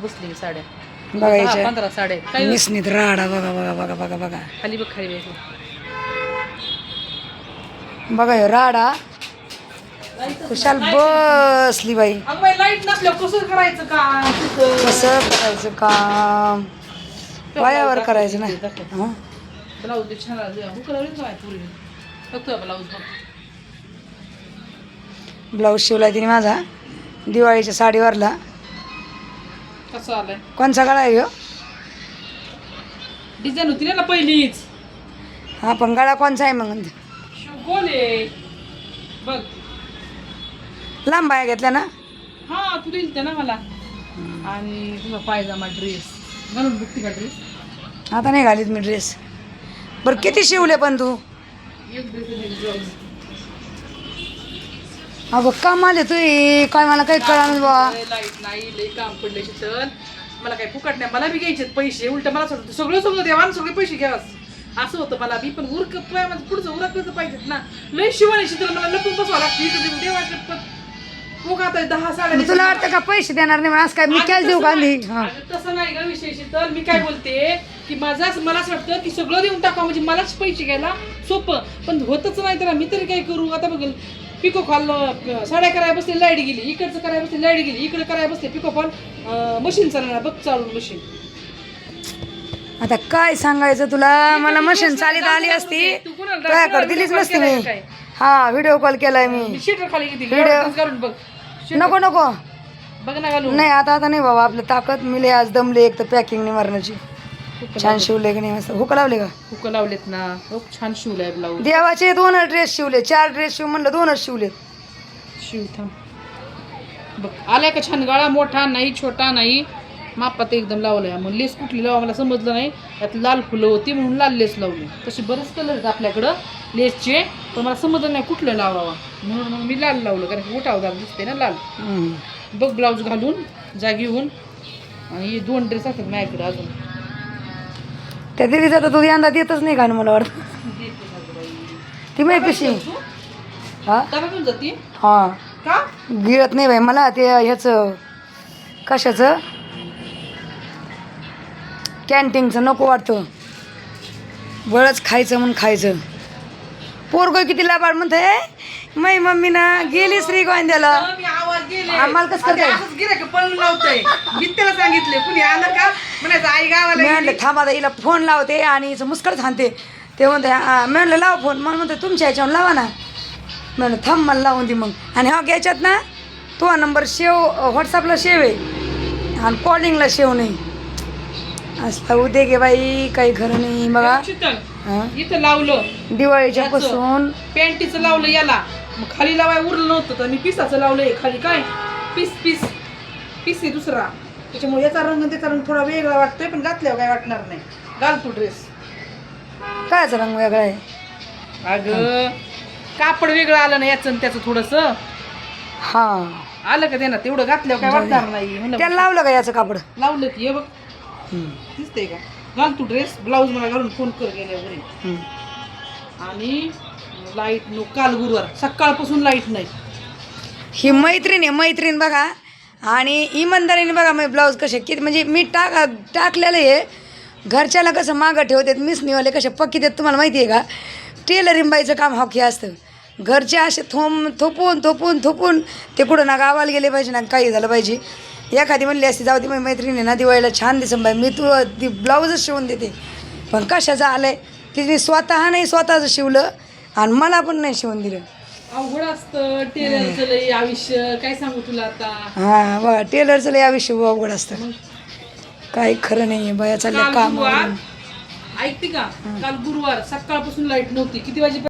बसली साड्या. बघा दहा, याच्या पंधरा साड्या. आहेत. काय निसनीत राडा बघा बघा बघा बघा बघा. खाली बघ खाली बघ. बघा ह्यो राडा. खुशाल बसली बाई. अगं बाई लाइट नसल्यावर कसं करायचं का तिथं? कसं करायचं काम? पायावर करायचं ना हं? ब्लाऊज बी छान आलं. हुक लावली ना बाई पुरी. बघतोय ब्लाऊज बघ. ब्लाऊज शिवला तिने माझा. दिवाळीच्या साडीवरला. कसं आलंय. कोणचा गळा आहे ह्यो? डिझाईन होती ना पहिलीच. हा पण गळा कोणचा आहे मग? गोले बघ. लांब बाया घेतल्या ना? हा तू दिलते ना मला. आणि तुझा पायजामा ड्रेस घालून बघते का ड्रेस आता नाही घालीत मी ड्रेस बरं किती शिवले पण तू? एक ड्रेस अगं काम आले तू काय मला काही कळा बा. लाइट नाही लई काम पडले तर मला काही फुकट नाही. मला बी घ्यायचे पैसे. उलट मला असं वाटतं, सगळं सगळं द्यावा आणि सगळे पैसे घ्यावाच असं. होतं मला बी पण उरक माझं पुढचं उरकलं पाहिजेत ना. लय शिवण्याची तर मला लपून बसवा लागते. देवाच्या मग आता दहा तुला वाटतं का पैसे देणार नाही? आज काय मी कॅश देऊ गांधी हा. तसं नाही ग विषय तर मी काय बोलते की माझा मला असं वाटतं की सगळं देऊन टाका म्हणजे मलाच पैसे घ्यायला सोपं. पण होतच नाही तर मी तरी काय करू? आता बघ पिको फॉल साड्या करायला बसते लाइट गेली इकडचं करायला बसते लाइट गेली इकडे करायला बसते पिको फॉल मशीन चालणार बघ चालून मशीन आता काय सांगायचं तुला? मला मशीन चालीत आली असती. तू. कोणाला तुझ्याकडे दिलीच नसती मी? हा व्हिडिओ कॉल केलाय मी. शीटर खाली बघ. नको नको. बघ ना घालून. नाही आता आता नाही बाबा आपलं ताकद. मिले आज दमले एक तर पॅकिंग नाही मारण्याची. छान शिवले की नाही? मस्त. हुक लावले का? हुक लावलेत ना. हो छान शिवलाय ब्लाऊज देवाचे दोनच ड्रेस शिवले. चार ड्रेस शिव म्हणलं दोनच शिवले शिव थांब. बघ आलाय का छान? गळा मोठा नाही छोटा नाही. मापात एकदम लावलाय मग लेस कुठली लावा मला समजलं नाही. त्यात लाल फुलं होती म्हणून लाल लेस लावली. तसे बरेच कलर आहेत आपल्याकडं लेसचे. पण मला समजलं नाही कुठलं लावावा. म्हणून मग मी लाल लावलं कारण की उठावदार दिसते ना लाल. बघ ब्लाऊज घालून जागी होऊन आणि हे दोन ड्रेस असतात माझ्याकडे अजून. त्या दिदीचा तर तू यंदा देतच नाही का ना मला वाटतं? ती माहिती पिशी. हा? डबा हा. का गिळत नाही बाई मला ते ह्याचं कशाचं? कॅन्टीनचं नको वाटतं. बळच खायचं म्हणून खायचं. पोरग किती लाभाड म्हणते मै मम्मी ना गेली श्री गोंद्याला. आम्हाला कसं पळून लावतंय. मी त्याला सांगितले कुणी आलं का? म्हणायचं आई गावाला म्हणलं थांबा हिला फोन लावते आणि हिचं मुस्कळ थांबते ते म्हणते "हा." मी म्हणलं लाव फोन मला म्हणते तुमच्या ह्याच्यावर लावा ना. मी म्हणलं थांब मला लावून दे मग. आणि हा घ्यायच्यात ना तो हा नंबर शेव व्हॉट्सअपला शेव आहे. आणि कॉलिंगला शेव नाही. असला उद्या गे बाई काही खरं नाही बघा. शीतल, हा. इथं लावलं. दिवाळीच्या. पासून पॅन्टीचं लावलं याला. मग खाली लावाय उरलं नव्हतं तर मी पिसाचं लावलंय खाली. काय? Piece piece. पीस आहे दुसरा. त्याच्यामुळे याचा रंग त्याचा रंग थोडा वेगळा वाटतोय पण घातल्यावर काय वाटणार नाही. घाल तू ड्रेस कायचा रंग वेगळा आहे? अगं कापड वेगळं आलं ना याचं आणि त्याचं थोडस. हा. आलं का ते ना तेवढं घातल्यावर काय वाटणार नाही म्हणलं, त्याला लावलं का याचं कापड? लावलं की हे बघ. दिसतंय का? घाल तू ड्रेस ब्लाऊज मला घालून फोन कर गेल्या घरी हम्म. आणि लाइट नो काल गुरुवार. सकाळपासून लाइट नाही. ही मैत्रीण आहे मैत्रीण बघा. आणि इमानदारीने बघा मी ब्लाऊज कसे किती म्हणजे मी टाक टाकलेलं आहे. घरच्याला कसं मागं ठेवतात मिसनीवाले कसे पक्की देत तुम्हाला माहिती आहे का? टेलरिंग बाईचं काम हॉकी असतं. घरचे असे थोम थोपून थोपून थोपून ते कुठं ना गावाला गेले पाहिजे ना काही झालं पाहिजे. एखादी म्हणली असती जाऊ दे माझी मैत्रिणी आहे ना दिवाळीला छान दिसन बाई मी तू ती ब्लाऊजच शिवून देते. पण कशाचं आलं आहे तिने स्वतः नाही स्वतःचं शिवलं. आणि मला पण नाही शिवून दिलं. अवघड असतं. टेलरचं लई आयुष्य. काय सांगू तुला आता? हा बघा टेलरचं लय आयुष्य अवघड असतं. काही खरं नाही आहे बाया चालल्या काल काम गुरुवार ऐकते का? काल गुरुवार सकाळपासून लाइट नव्हती. किती वाजे